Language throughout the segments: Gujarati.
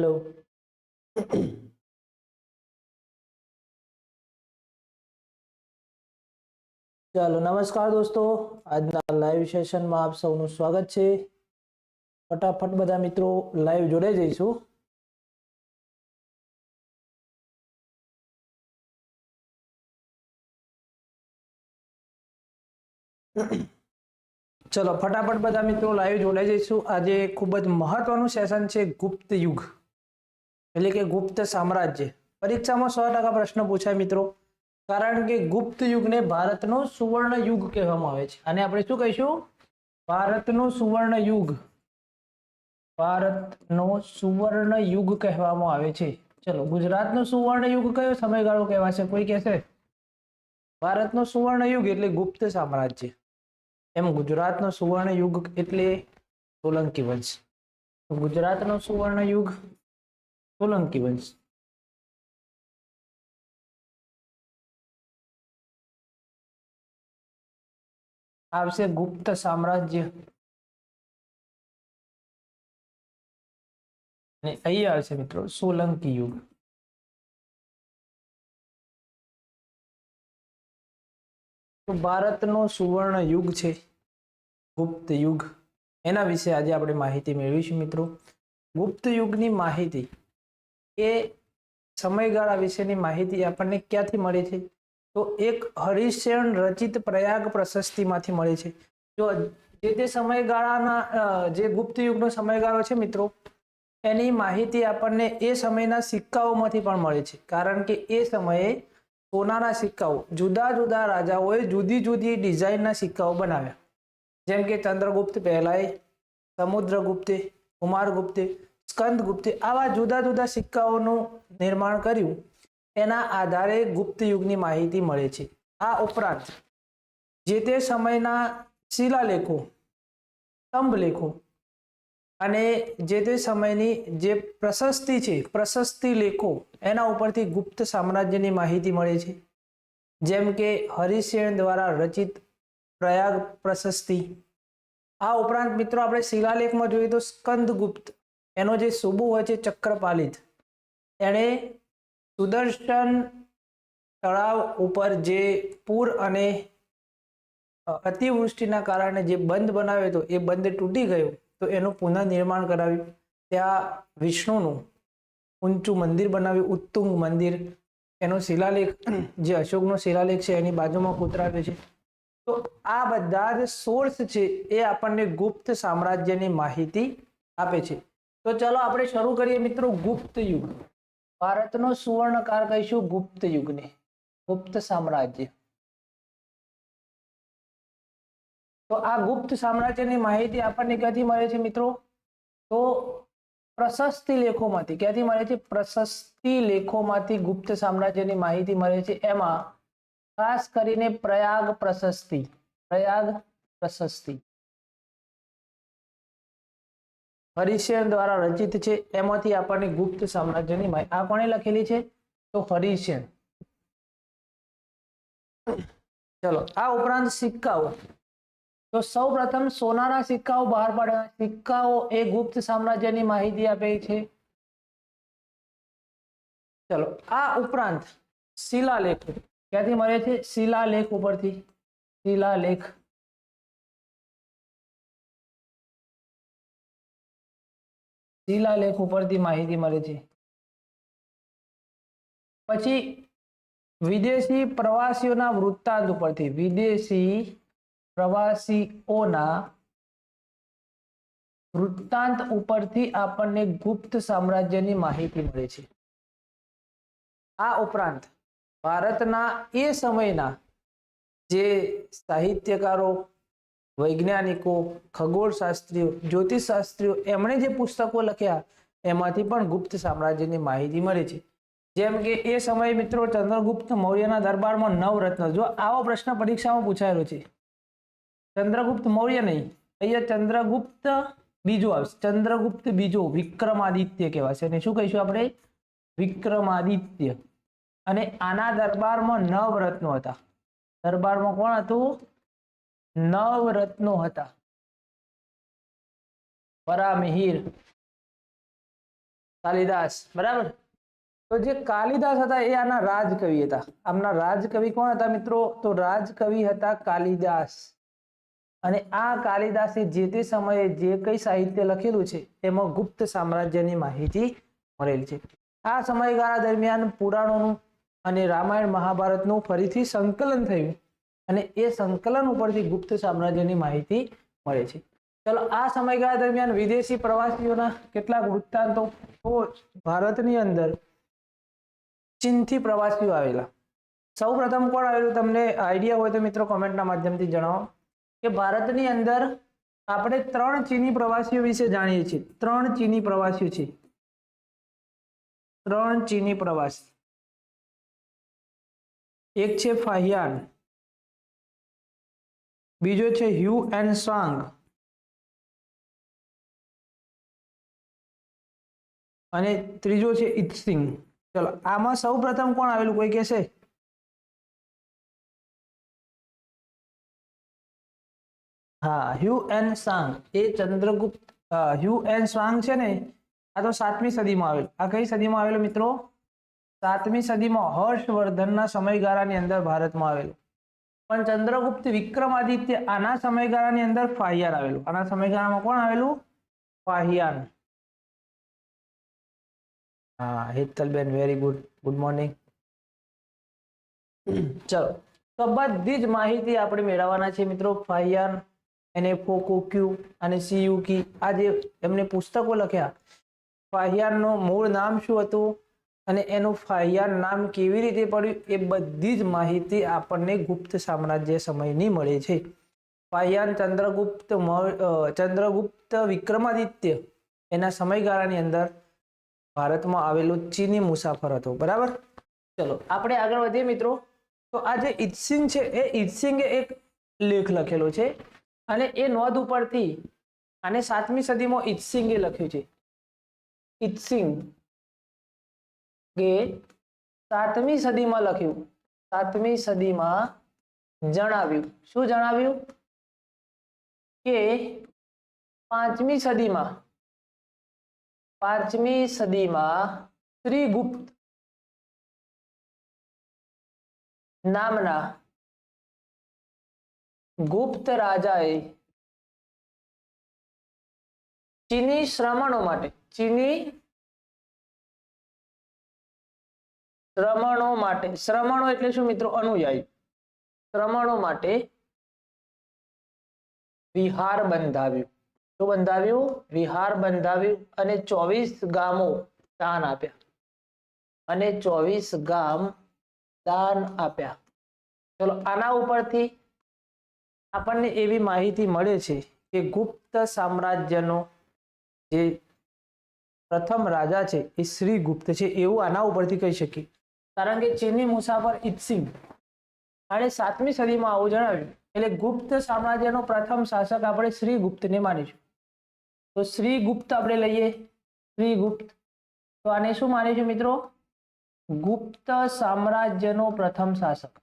હેલો ચાલો, નમસ્કાર દોસ્તો. આજના લાઈવ સેશનમાં આપ સૌનું સ્વાગત છે. ફટાફટ બધા મિત્રો લાઈવ જોડે જઈશું. ચલો, ફટાફટ બધા મિત્રો લાઈવ જોડાઈ જઈશું. આજે ખૂબ જ મહત્વનું સેશન છે ગુપ્ત યુગ. એટલે કે ગુપ્ત સામ્રાજ્ય. પરીક્ષામાં સો ટકા પ્રશ્ન પૂછાય મિત્રો. કારણ કે ગુપ્ત યુગને ભારતનો સુવર્ણ યુગ કહેવામાં આવે છે. અને આપણે શું કહીશું? ભારતનો સુવર્ણ યુગ. ભારતનો સુવર્ણ યુગ કહેવામાં આવે છે. ચલો, ગુજરાતનો સુવર્ણ યુગ કયો સમયગાળો કહેવાશે? કોઈ કહેશે? ભારતનો સુવર્ણ યુગ એટલે ગુપ્ત સામ્રાજ્ય. એમ ગુજરાતનો સુવર્ણ યુગ એટલે સોલંકી વંશ. ગુજરાતનો સુવર્ણ યુગ સોલંકી વંશ આવશે ગુપ્ત સામ્રાજ્ય અને અહીંયા આવશે મિત્રો સોલંકી યુગ તો ભારતનો સુવર્ણ યુગ છે ગુપ્ત યુગ એના વિશે આજે આપણે માહિતી મેળવીશું મિત્રો ગુપ્ત યુગની માહિતી એ સમયગાળા વિશેની માહિતી આપણને ક્યાંથી મળે છે? તો એક હરિશયન રચિત પ્રયાગ પ્રશસ્તિમાંથી મળે છે. જો જે તે સમયગાળાના જે ગુપ્ત યુગનો સમયગાળો છે મિત્રો, એની માહિતી આપણને એ સમયના સિક્કાઓમાંથી પણ મળે છે. કારણ કે એ સમયે સોનાના સિક્કાઓ, જુદા જુદા રાજાઓએ જુદી જુદી ડિઝાઇનના સિક્કાઓ બનાવ્યા. જેમ કે ચંદ્રગુપ્ત પહેલાએ, સમુદ્રગુપ્તે, કુમારગુપ્તે સ્કંદગુપ્તે આવા જુદા જુદા સિક્કાઓનું નિર્માણ કર્યું. એના આધારે ગુપ્ત યુગની માહિતી મળે છે. આ ઉપરાંત જે તે સમયના શિલાલેખો, સ્તંભલેખો અને જે તે સમયની જે પ્રશસ્તિ છે, પ્રશસ્તિ લેખો, એના ઉપરથી ગુપ્ત સામ્રાજ્યની માહિતી મળે છે. જેમ કે હરિસેન દ્વારા રચિત પ્રયાગ પ્રશસ્તિ. આ ઉપરાંત મિત્રો આપણે શિલાલેખમાં જોઈએ તો સ્કંદગુપ્ત એનો જે સુબુ હોય છે ચક્રપાલિત, એણે સુદર્શન તળાવ ઉપર જે પૂર અને અતિવૃષ્ટિના કારણે જે બંધ બનાવ્યો હતો, એ બંધ તૂટી ગયો, તો એનું પુનઃનિર્માણ કરાવ્યું. ત્યાં વિષ્ણુનું ઊંચું મંદિર બનાવ્યું, ઉત્તુંગ મંદિર. એનો શિલાલેખ, જે અશોકનો શિલાલેખ છે, એની બાજુમાં કોતરાવ્યો છે. તો આ બધા જે સોર્સ છે, એ આપણને ગુપ્ત સામ્રાજ્યની માહિતી આપે છે. તો ચલો આપણે શરૂ કરીએ મિત્રો ગુપ્ત યુગ. ભારતનો સુવર્ણકાળ કહીશું ગુપ્ત યુગને. ગુપ્ત સામ્રાજ્ય. તો આ ગુપ્ત સામ્રાજ્યની માહિતી આપણને ક્યાંથી મળે છે મિત્રો? તો પ્રશસ્તિ લેખોમાંથી. ક્યાંથી મળે છે? પ્રશસ્તિ લેખોમાંથી ગુપ્ત સામ્રાજ્યની માહિતી મળે છે. એમાં ખાસ કરીને પ્રયાગ પ્રશસ્તિ. પ્રયાગ પ્રશસ્તિ. હરિશેન દ્વારા રચિત છે. એમાંથી આપણને ગુપ્ત સામ્રાજ્યની માહિતી આ કોણે લખેલી છે? તો હરિશેન ચલો, આ ઉપરાંત સિક્કાઓ. તો સૌ પ્રથમ સોનાના સિક્કાઓ બહાર પાડ્યા. સિક્કાઓ એ ગુપ્ત સામ્રાજ્યની માહિતી આપે છે. ચલો, આ ઉપરાંત શિલાલેખ. ક્યાંથી મળે છે? શિલાલેખ ઉપરથી. શિલાલેખ. શિલાલેખ ઉપરથી માહિતી મળે છે. પછી વિદેશી પ્રવાસીઓના વૃત્તાંત ઉપરથી વિદેશી પ્રવાસીઓના વૃત્તાંત ઉપરથી આપણને ગુપ્ત સામ્રાજ્યની માહિતી મળે છે. આ ઉપરાંત ભારતના એ સમયના જે સાહિત્યકારો વૈજ્ઞાનિકો, ખગોળશાસ્ત્રીઓ, જ્યોતિષશાસ્ત્રીઓ, એમણે જે પુસ્તકો લખ્યા, એમાંથી પણ ગુપ્ત સામ્રાજ્યની માહિતી મળે છે. જેમ કે એ સમયે મિત્રો ચંદ્રગુપ્ત મૌર્યના દરબારમાં નવરત્ન. જો આવો પ્રશ્ન પરીક્ષામાં પૂછાયેલો છે. ચંદ્રગુપ્ત મૌર્ય નહીં. અહીંયા ચંદ્રગુપ્ત બીજો આવશે. ચંદ્રગુપ્ત બીજો વિક્રમાદિત્ય કહેવાશે. અને શું કહીશું આપણે? વિક્રમાદિત્ય. અને આના દરબારમાં નવ રત્નો હતા. દરબારમાં કોણ હતું? નવ રત્નો હતા. વરામિહિર, કાલિદાસ, બરાબર? તો જે કાલિદાસ હતા એ આના રાજકવિ હતા. આમના રાજકવિ કોણ હતા મિત્રો? તો રાજકવિ હતા કાલિદાસ. અને આ કાલિદાસે જે તે સમયે જે કઈ સાહિત્ય લખેલું છે તેમાં ગુપ્ત સામ્રાજ્યની માહિતી મળેલ છે. આ સમયગાળા દરમિયાન પુરાણોનું અને રામાયણ મહાભારતનું ફરીથી સંકલન થયું. અને એ સંકલન ઉપરથી ગુપ્ત સામ્રાજ્યની માહિતી મળે છે. ચલો, આ સમયગાળા દરમિયાન વિદેશી પ્રવાસીઓના કેટલાક વૃત્તાંતો ભારતની અંદર ચીનથી પ્રવાસીઓ આવેલા. સૌ પ્રથમ કોણ આવેલું તમને આઈડિયા હોય તો મિત્રો કોમેન્ટના માધ્યમથી જણાવો. કે ભારતની અંદર આપણે ત્રણ ચીની પ્રવાસીઓ વિશે જાણીએ છીએ. ત્રણ ચીની પ્રવાસીઓ છે. ત્રણ ચીની પ્રવાસી. એક છે ફાહિયાન. બીજો છે હ્યુ એન્ડ સાંગ. અને ત્રીજો છે ઇતસિંગ ચલો, આમાં સૌ પ્રથમ કોણ આવેલું? કોઈ કહેશે? હા, હ્યુ એન સાંગ. એ ચંદ્રગુપ્ત હ્યુ એન સ્વાંગ છે ને, આ તો સાતમી સદીમાં આવેલું. આ કઈ સદીમાં આવેલું મિત્રો? સાતમી સદીમાં હર્ષવર્ધનના સમયગાળાની અંદર ભારતમાં આવેલું. પણ ચંદ્રગુપ્ત વિક્રમાદિત્ય આના સમયગાળાની અંદર ફાહિયાર આવેલું. આના સમયગાળામાં કોણ આવેલું? ફાહિયાન હા, Hetalben very good good morning ચલો, તો બધી જ માહિતી આપણે મેળવવાના છે મિત્રો. ફાહિયાન એને ફોકોક્યુ અને સીયુકી આ જે એમને પુસ્તકો લખ્યા ફાહિયાનનું મૂળ નામ શું હતું? અને એનું ફાહિયાર નામ કેવી રીતે પડ્યું એ બધી જ માહિતી આપણને ગુપ્ત સામ્રાજ્ય સમયની મળે છે. ફાહિયાન ચંદ્રગુપ્ત ચંદ્રગુપ્ત વિક્રમાદિત્ય એના સમયગાળાની અંદર ભારતમાં આવેલો ચીની મુસાફર હતો. બરાબર? ચલો, આપણે આગળ વધીએ મિત્રો. તો આ જે ઇત્સિંગ છે, એ ઇત્સિંગે એક લેખ લખેલો છે અને એ નોંધ ઉપરથી આને સાતમી સદીમાં ઇત્સિંગે લખ્યું છે. ઇત્સિંગ કે સાતમી સદીમાં લખ્યું. સાતમી સદીમાં જણાવ્યું. શું જણાવ્યું? કે પાંચમી સદીમાં પાંચમી સદીમાં શ્રીગુપ્ત નામના ગુપ્ત રાજાએ ચીની શ્રમણો માટે, ચીની શ્રમણો માટે, શ્રમણો એટલે શું મિત્રો? અનુયાયી. શ્રમણો માટે વિહાર બંધાવ્યું. શું બંધાવ્યું? વિહાર બંધાવ્યું અને ચોવીસ ગામો દાન આપ્યા. અને ચોવીસ ગામ દાન આપ્યા. ચલો, આના ઉપરથી આપણને એવી માહિતી મળે છે કે ગુપ્ત સામ્રાજ્યનો જે પ્રથમ રાજા છે એ શ્રીગુપ્ત છે. એવું આના ઉપરથી કહી શકીએ. કારણ કે ચીની મુસાફર ઇત્સિંગ આણે સાતમી સદીમાં આવું જણાવ્યું. એટલે ગુપ્ત સામ્રાજ્યનો પ્રથમ શાસક આપણે શ્રીગુપ્તને માનીશું. તો શ્રીગુપ્ત આપણે લઈએ. શ્રીગુપ્ત. તો આને શું માનીશું મિત્રો? ગુપ્ત સામ્રાજ્યનો પ્રથમ શાસક.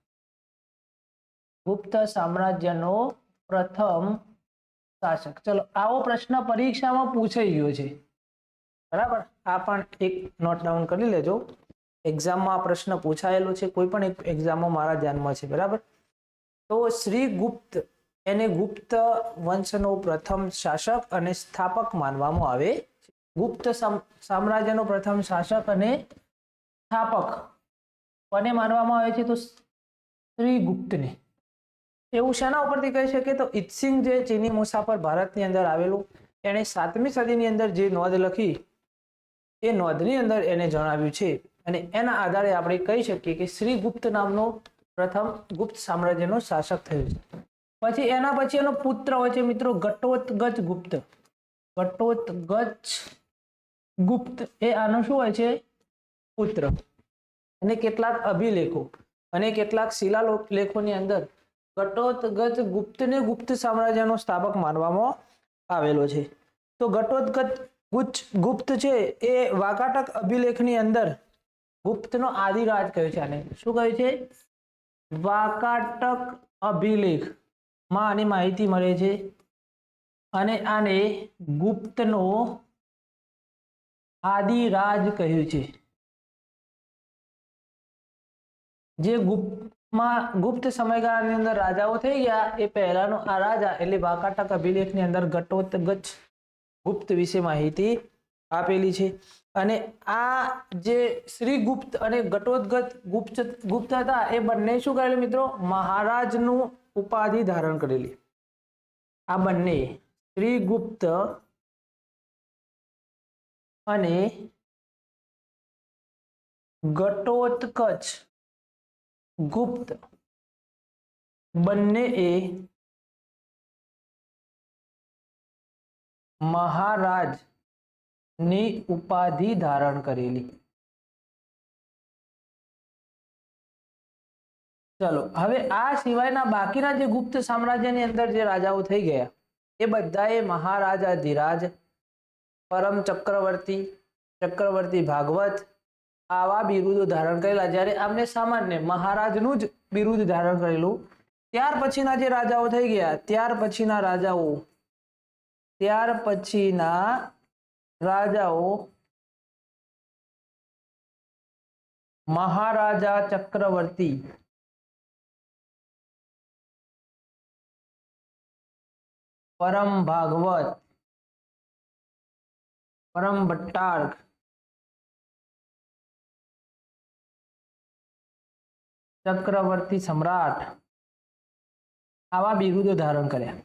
ગુપ્ત સામ્રાજ્યનો પ્રથમ શાસક. ચલો, આવો પ્રશ્ન પરીક્ષામાં પૂછાઈ ગયો છે. બરાબર? આ પણ એક નોટ ડાઉન કરી લેજો. એક્ઝામમાં આ પ્રશ્ન પૂછાયેલો છે, કોઈ પણ એક એક્ઝામમાં મારા ધ્યાનમાં છે, બરાબર? તો શ્રી ગુપ્ત, એને ગુપ્ત વંશનો પ્રથમ શાસક અને સ્થાપક માનવામાં આવે છે. ગુપ્ત સામ્રાજ્યનો પ્રથમ શાસક અને સ્થાપક કોને માનવામાં આવે છે? તો શ્રી ગુપ્તને. એવું શેના ઉપરથી કહી શકે તો ઇત્સિંગ જે ચીની મુસાફર ભારતની અંદર આવેલું એણે સાતમી સદીની અંદર જે નોંધ લખી, એ નોંધની અંદર એને જણાવ્યું છે. અને એના આધારે આપણે કહી શકીએ કે શ્રીગુપ્ત નામનો પ્રથમ ગુપ્ત સામ્રાજ્યનો શાસક થયો છે. પછી એના પછી એનો પુત્ર હોય છે મિત્રો ઘટોત્ગજ ગુપ્ત. ઘટોત્ગજ ગુપ્ત એ આનો શું હોય છે? પુત્ર. અને કેટલાક અભિલેખો. અને કેટલાક શિલાલેખોની અંદર ઘટોત્ગજ ગુપ્તને ગુપ્ત સામ્રાજ્યનો સ્થાપક માનવામાં આવેલો છે. તો ઘટોત્ગજ ગુપ્ત છે એ વાકાટક અભિલેખની અંદર ગુપ્તનો આદિરાજ કહ્યું છે આને. શું કહ્યું છે? વાકાટક અભિલેખ. માં આની માહિતી મળે છે. અને આને ગુપ્તનો આદિરાજ કહ્યું છે. જે ગુપ્તમાં ગુપ્ત સમયગાળાની અંદર રાજાઓ થઈ ગયા, એ પહેલાનો આ રાજા એટલે વાકાટક અભિલેખની અંદર ઘટોત્કચ ગુપ્ત વિશે માહિતી આપેલી છે. અને આ જે શ્રીગુપ્ત અને ઘટોદગત ગુપ્ત ગુપ્ત હતા, એ બંને શું કરેલું મિત્રો? મહારાજનું ઉપાધિ ધારણ કરેલી. આ બંને શ્રીગુપ્ત અને ઘટોત્કચ ગુપ્ત બંને એ મહારાજ ની ઉપાધિ ધારણ કરેલી. ચલો, હવે આ સિવાયના બાકીના જે ગુપ્ત સામ્રાજ્યની અંદર જે રાજાઓ થઈ ગયા, એ બધાએ મહારાજા ધીરાજ, પરમ ચક્રવર્તી ચક્રવર્તી ભાગવત આવા બિરુદો ધારણ કરેલા. જ્યારે આમને સામાન્ય મહારાજનું જ બિરુદ ધારણ કરેલું, ત્યાર પછીના જે રાજાઓ થઈ ગયા, ત્યાર પછીના રાજાઓ, ત્યાર પછીના રાજાઓ મહારાજા ચક્રવર્તી પરમ ભાગવત પરમ ભટ્ટાર્ક ચક્રવર્તી સમ્રાટ આવા બિરુદો ધારણ કર્યા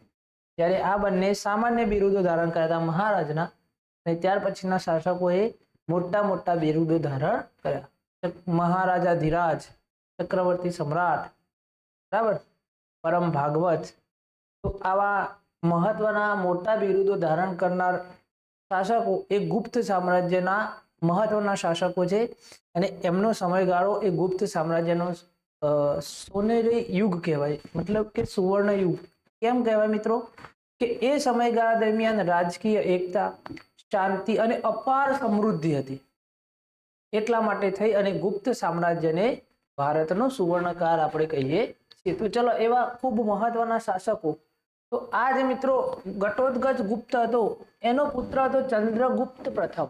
ત્યારે આ બંને સામાન્ય બિરુદો ધારણ કર્યા હતા મહારાજના અને ત્યાર પછીના શાસકોએ મોટા મોટા બિરુદો ધારણ કર્યા. મહારાજા ધીરાજ, ચક્રવર્તી સમ્રાટ, બરાબર? પરમ ભાગવત. તો આવા મહત્વના મોટા બિરુદો ધારણ કરનાર શાસકો એ ગુપ્ત સામ્રાજ્યના મહત્વના શાસકો છે અને એમનો સમયગાળો એ ગુપ્ત સામ્રાજ્યનો સોનેરી યુગ કહેવાય. મતલબ કે સુવર્ણ યુગ. કેમ કહેવાય મિત્રો? કે એ સમયગાળા દરમિયાન રાજકીય એકતા શાંતિ અને અપાર સમૃદ્ધિ હતી. એટલા માટે થઈ અને ગુપ્ત સામ્રાજ્યને ભારતનો સુવર્ણકાળ આપણે કહીએ છીએ. તો ચલો એવા ખૂબ મહત્વના શાસકો. તો આ જે મિત્રો ઘટોદગજ ગુપ્ત હતો. એનો પુત્ર હતો ચંદ્રગુપ્ત પ્રથમ.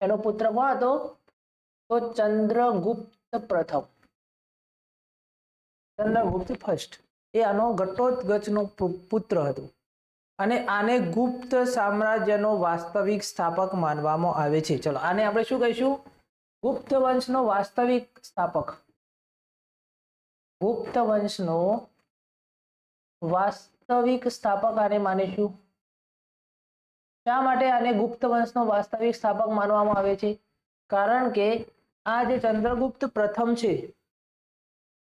એનો પુત્ર કોણ હતો? તો ચંદ્રગુપ્ત પ્રથમ. ચંદ્રગુપ્ત ફર્સ્ટ એ આનો પુ- પુત્ર હતો. અને આને ગુપ્ત સામ્રાજ્યનો વાસ્તવિક સ્થાપક માનવામાં આવે છે. ચલો, આને આપણે શું કહીશું? ગુપ્ત વંશનો વાસ્તવિક સ્થાપક. ગુપ્ત વંશનો વાસ્તવિક સ્થાપક આને માનીશું. શા માટે આને ગુપ્ત વંશનો વાસ્તવિક સ્થાપક માનવામાં આવે છે? કારણ કે આ જે ચંદ્રગુપ્ત પ્રથમ છે,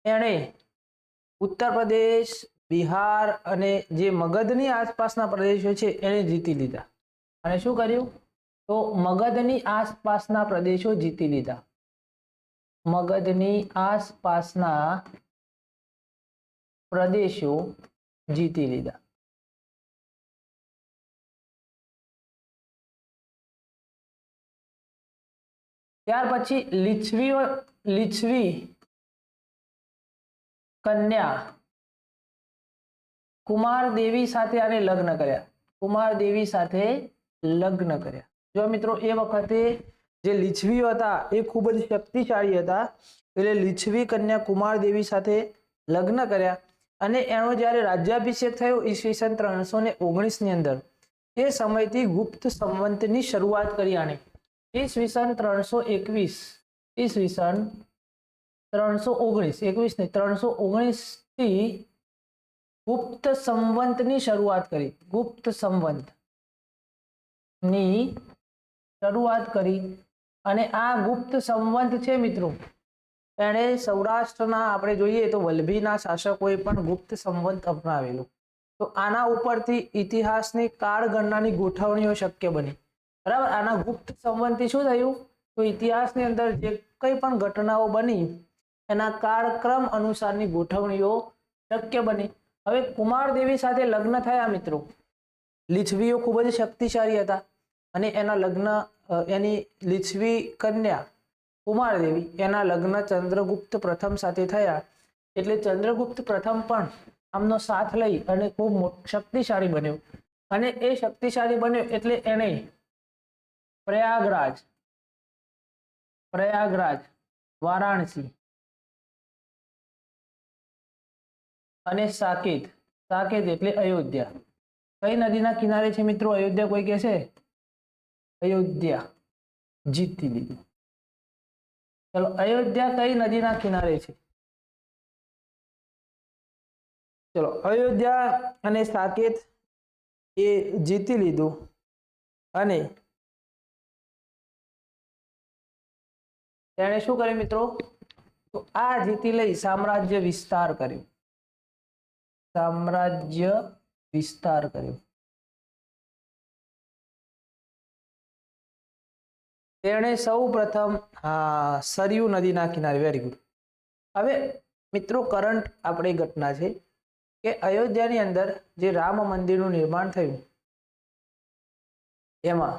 એણે ઉત્તર પ્રદેશ બિહાર અને જે મગધની આસપાસના પ્રદેશો છે, એને જીતી લીધા. અને શું કર્યું? તો મગધની આસપાસના પ્રદેશો જીતી લીધા. મગધની આસપાસના પ્રદેશો જીતી લીધા. ત્યાર પછી લીછવીઓ લીછવી કન્યા કુમાર દેવી સાથે આને લગ્ન કર્યા. કુમાર દેવી સાથે લગ્ન કર્યા. જો મિત્રો, એ વખતે જે લીછવીઓ હતા, એ ખૂબ જ શક્તિશાળી હતા. એટલે લીછવી કન્યા કુમાર દેવી સાથે લગ્ન કર્યા. અને એનો જ્યારે રાજ્યાભિષેક થયો ઈસવીસન ત્રણસો ને ઓગણીસની અંદર, એ સમયથી ગુપ્ત સંવંતની શરૂઆત કરી આણે ઈસવીસન ત્રણસો એકવીસ ઈસવીસન ત્રણસો ઓગણીસ એકવીસ ને ત્રણસો ઓગણીસથી ગુપ્ત સંવંતની શરૂઆત કરી. ગુપ્ત સંવંત. ની શરૂઆત કરી. અને આ ગુપ્ત સંવંત છે મિત્રો, એણે સૌરાષ્ટ્રના, આપણે જોઈએ તો વલ્લભીના શાસકોએ પણ ગુપ્ત સંવંત અપનાવેલું. તો આના ઉપરથી ઇતિહાસની કાળગણનાની ગોઠવણીઓ શક્ય બની. બરાબર? આના ગુપ્ત સંવંતથી શું થયું? તો ઇતિહાસની અંદર જે કંઈ પણ ઘટનાઓ બની, એના કાળક્રમ અનુસારની ગોઠવણીઓ શક્ય બની. હવે કુમારદેવી સાથે લગ્ન થયા મિત્રો. લીછવીઓ ખૂબ જ શક્તિશાળી હતા અને એના લગ્ન એની લીછવી કન્યા કુમારદેવી એના લગ્ન ચંદ્રગુપ્ત પ્રથમ સાથે થયા. એટલે ચંદ્રગુપ્ત પ્રથમ પણ આમનો સાથ લઈ અને ખૂબ શક્તિશાળી બન્યો. અને એ શક્તિશાળી બન્યો એટલે એણે પ્રયાગરાજ પ્રયાગરાજ, વારાણસી અને સાકેત. સાકેત એટલે અયોધ્યા. કઈ નદીના કિનારે છે મિત્રો? અયોધ્યા કોઈ કહેશે? અયોધ્યા. જીતી લીધું. ચલો, અયોધ્યા કઈ નદીના કિનારે છે? ચલો, અયોધ્યા અને સાકેત એ જીતી લીધું. અને તેણે શું કર્યું મિત્રો? તો આ જીતી લઈ સામ્રાજ્ય વિસ્તાર કર્યું. સામ્રાજ્ય વિસ્તાર કર્યો. તેણે સૌ પ્રથમ, હા, સરયુ નદીના કિનારે વેરી ગુડ હવે મિત્રો કરંટ આપણે ઘટના છે કે અયોધ્યાની અંદર જે રામ મંદિરનું નિર્માણ થયું, એમાં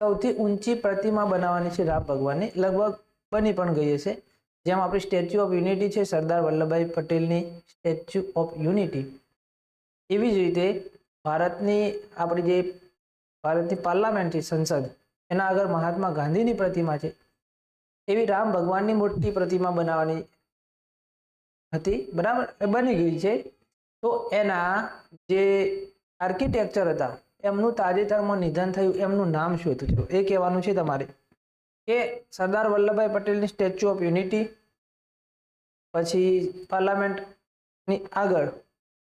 સૌથી ઊંચી પ્રતિમા બનાવવાની છે રામ ભગવાનની. લગભગ બની પણ ગઈ હશે. જેમ આપણી સ્ટેચ્યુ ઓફ યુનિટી છે, સરદાર વલ્લભભાઈ પટેલની સ્ટેચ્યુ ઓફ યુનિટી. એવી જ રીતે ભારતની આપણી જે ભારતની પાર્લામેન્ટ છે સંસદ, એના આગળ મહાત્મા ગાંધીની પ્રતિમા છે. એવી રામ ભગવાનની મોટી પ્રતિમા બનાવવાની હતી, બરાબર? બની ગઈ છે. તો એના જે આર્કિટેક્ચર હતા, એમનું તાજેતરમાં નિધન થયું, એમનું નામ શું હતું? એ કહેવાનું છે તમારે. કે સરદાર વલ્લભભાઈ પટેલની સ્ટેચ્યુ ઓફ યુનિટી, પછી પાર્લામેન્ટની આગળ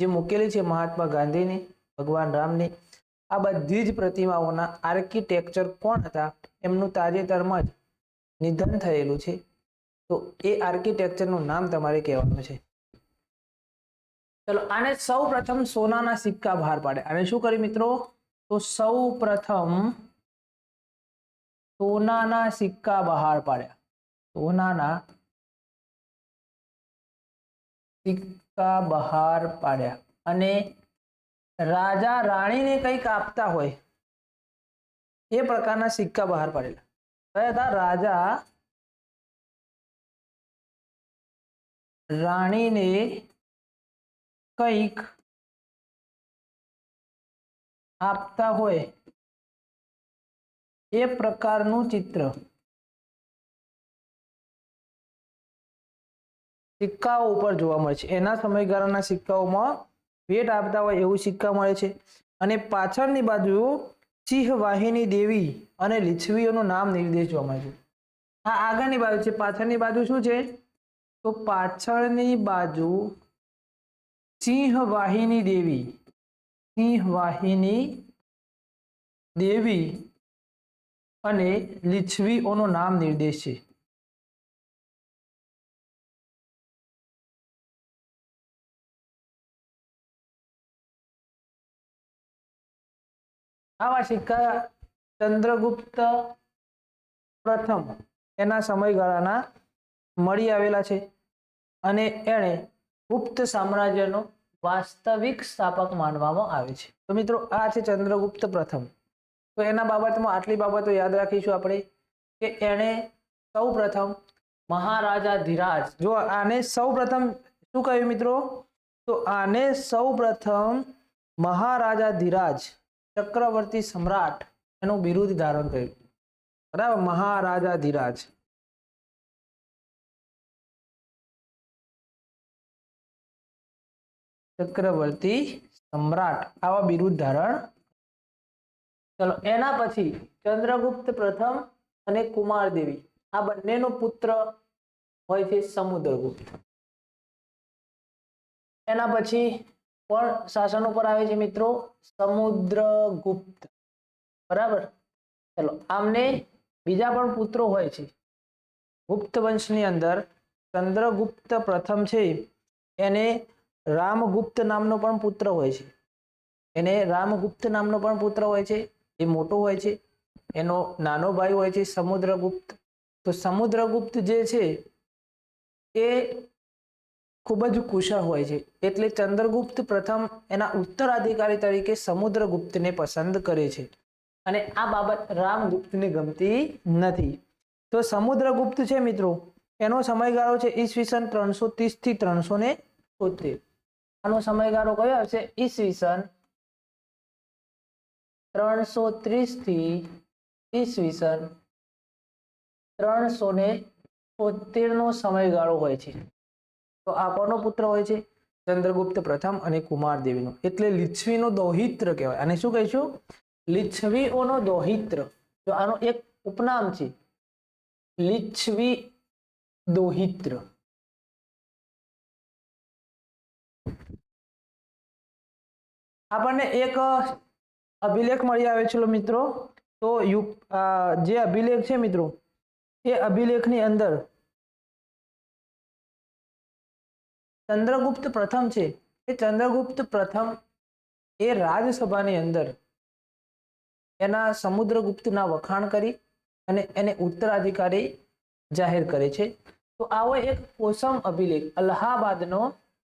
જે મૂકેલી છે મહાત્મા ગાંધીની, ભગવાન રામની, આ બધી જ પ્રતિમાઓના આર્કિટેક્ચર કોણ હતા એમનું તાજેતરમાં જ નિધન થયેલું છે. તો એ આર્કિટેક્ચરનું નામ તમારે કહેવાનું છે. ચલો, આને સૌ પ્રથમ સોનાના સિક્કા બહાર પાડે. અને શું કર્યું મિત્રો? તો સૌ પ્રથમ સોનાના સિક્કા બહાર પાડ્યા. સોનાના સિક્કા બહાર પાડ્યા. અને રાજા રાણીને કંઈક આપતા હોય, એ પ્રકારના સિક્કા બહાર પાડેલા. કયા હતા? રાજા રાણીને કંઈક આપતા હોય એ પ્રકારનું ચિત્ર. સિક્કાઓ ઉપર જોવા મળે છે. એના સમયગાળાના સિક્કાઓમાં ભેટ આપતા હોય એવું સિક્કા મળે છે. અને પાછળની બાજુ સિંહ વાહિની દેવી અને લીછવીઓનું નામ નિર્દેશ જોવા મળે છે. આ આગળની બાજુ છે. પાછળની બાજુ શું છે? તો પાછળની બાજુ સિંહ વાહિની દેવી. સિંહ વાહિની દેવી અને લીછવીઓનું નામ નિર્દેશ છે. આવા સિક્કા ચંદ્રગુપ્ત પ્રથમ એના સમયગાળાના મળી આવેલા છે અને એણે ગુપ્ત સામ્રાજ્યનો વાસ્તવિક સ્થાપક માનવામાં આવે છે. તો મિત્રો, આ છે ચંદ્રગુપ્ત પ્રથમ. તો એના બાબતમાં આટલી બાબતો યાદ રાખીશું આપણે કે એણે સૌ પ્રથમ મહારાજા ધીરાજ, જો આને સૌ પ્રથમ શું કહ્યું મિત્રો? તો આને સૌ પ્રથમ મહારાજા ધીરાજ, ચક્રવર્તી સમ્રાટ એનું બિરુદ ધારણ કર્યું. બરાબર? મહારાજા ધીરાજ. ચક્રવર્તી સમ્રાટ આવા બિરુદ ધારણ ચલો, એના પછી ચંદ્રગુપ્ત પ્રથમ અને કુમારદેવી. આ બંનેનો પુત્ર હોય છે સમુદ્રગુપ્ત. એના પછી કોણ શાસન ઉપર આવે છે મિત્રો, સમુદ્રગુપ્ત. બરાબર? ચલો, આમને બીજા પણ પુત્રો હોય છે. ગુપ્ત વંશની અંદર ચંદ્રગુપ્ત પ્રથમ છે, એને રામગુપ્ત નામનો પણ પુત્ર હોય છે. એને રામગુપ્ત નામનો પણ પુત્ર હોય છે. એ મોટો હોય છે, એનો નાનો ભાઈ હોય છે સમુદ્રગુપ્ત. તો સમુદ્રગુપ્ત જે છે, એ ખૂબ જ કુશળ હોય છે. એટલે ચંદ્રગુપ્ત પ્રથમ એના ઉત્તરાધિકારી તરીકે સમુદ્રગુપ્તને પસંદ કરે છે. અને આ બાબત રામગુપ્તને ગમતી નથી. તો સમુદ્રગુપ્ત છે મિત્રો, એનો સમયગાળો છે ઈસવીસન ત્રણસો ત્રીસથી ત્રણસો ને આનો સમયગાળો કયો હશે? ઈસવીસન ત્રણસો ત્રીસથી ઈસવી ઈસવીસન ત્રણસો ને તોતેર નો સમયગાળો હોય છે. તો આ કોનો પુત્ર હોય છે? ચંદ્રગુપ્ત પ્રથમ અને કુમારદેવીનો એટલે લિચ્છવીનો દૌહિત્ર કહેવાય. અને શું કહીશું? લિચ્છવીઓનો દૌહિત્ર. તો આનો એક ઉપનામ છે. લિચ્છવી દોહિત્ર. આપણને એક અભિલેખ મળી આવે છે મિત્રો. તો યુ જે અભિલેખ છે, મિત્રો, એ અભિલેખની અંદર ચંદ્રગુપ્ત પ્રથમ છે. એ ચંદ્રગુપ્ત પ્રથમ એ રાજસભાની અંદર એના સમુદ્રગુપ્તના વખાણ કરી અને એને ઉત્તરાધિકારી જાહેર કરે છે. તો આવો એક કોસમ અભિલેખ, અલ્હાબાદનો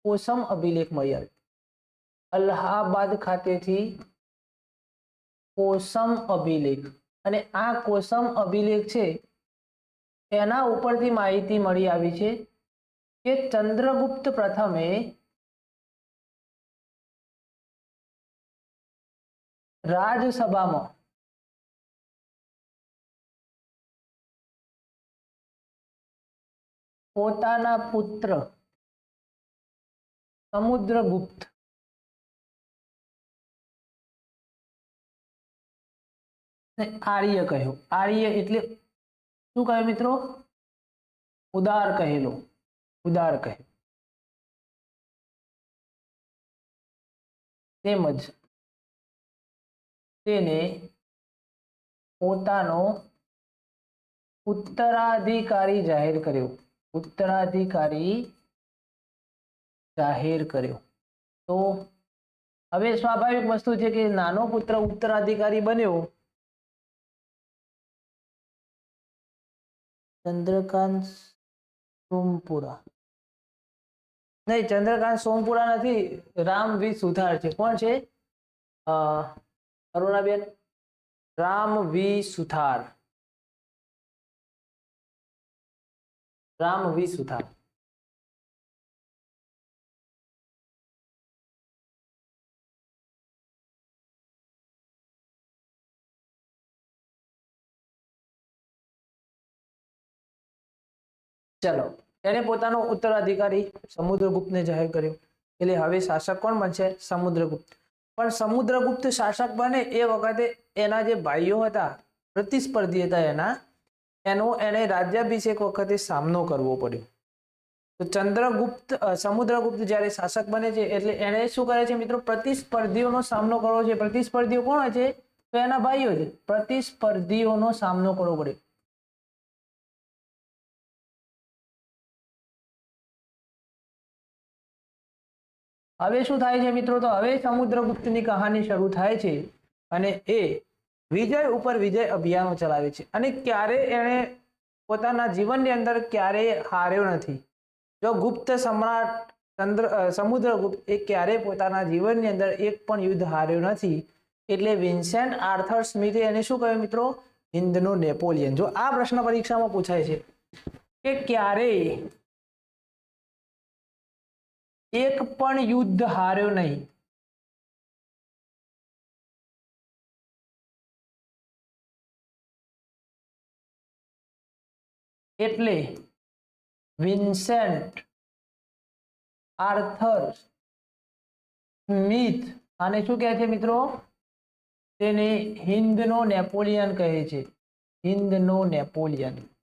કોસમ અભિલેખ મળી આવે. અલ્હાબાદ ખાતેથી કોસમ અભિલેખ. અને આ કોસમ અભિલેખ છે, એના ઉપરથી માહિતી મળી આવી છે કે ચંદ્રગુપ્ત પ્રથમે રાજસભામાં પોતાના પુત્ર સમુદ્રગુપ્ત આર્ય કહ્યું. આર્ય એટલે શું કહ્યું મિત્રો? ઉદાર કહેલો. ઉદાર કહે તેમજ તેને પોતાનો ઉત્તરાધિકારી જાહેર કર્યો. ઉત્તરાધિકારી જાહેર કર્યો. તો હવે સ્વાભાવિક વસ્તુ છે કે નાનો પુત્ર ઉત્તરાધિકારી બન્યો ચંદ્રકાંત સોમપુરા. નહીં, ચંદ્રકાંત સોમપુરા નથી, રામ વી સુથાર છે. કોણ છે? અરુણાબેન. રામ વી સુથાર રામ વી સુથાર ચલો, એને પોતાનો ઉત્તરાધિકારી સમુદ્રગુપ્તને જાહેર કર્યો. એટલે હવે શાસક કોણ બનશે? સમુદ્રગુપ્ત. પણ સમુદ્રગુપ્ત શાસક બને એ વખતે એના જે ભાઈઓ હતા, પ્રતિસ્પર્ધી હતા એના, એનો એને રાજ્યાભિષેક વખતે સામનો કરવો પડ્યો. તો ચંદ્રગુપ્ત સમુદ્રગુપ્ત જ્યારે શાસક બને છે, એટલે એને શું કરે છે મિત્રો? પ્રતિસ્પર્ધીઓનો સામનો કરવો છે. પ્રતિસ્પર્ધીઓ કોણ છે? તો એના ભાઈઓ છે. પ્રતિસ્પર્ધીઓનો સામનો કરવો પડ્યો. હવે શું થાય છે મિત્રો? તો હવે સમુદ્રગુપ્તની કહાની શરૂ થાય છે અને એ વિજય ઉપર વિજય અભિયાનો ચલાવે છે. અને ક્યારે એણે પોતાના જીવનની અંદર ક્યારેય હાર્યો નથી. જો ગુપ્ત સમ્રાટ ચંદ્ર સમુદ્રગુપ્ત એ ક્યારેય પોતાના જીવનની અંદર એક પણ યુદ્ધ હાર્યો નથી. એટલે વિન્સેન્ટ આર્થર સ્મિથે એને શું કહ્યું મિત્રો? હિન્દનો નેપોલિયન. જો આ પ્રશ્ન પરીક્ષામાં પૂછાય છે કે ક્યારેય એક પણ યુદ્ધ હાર્યો નહીં. એટલે વિન્સેન્ટ, આર્થર, સ્મિથ આને શું કહે છે મિત્રો? તેને હિન્દનો નેપોલિયન કહે છે. હિન્દનો નેપોલિયન.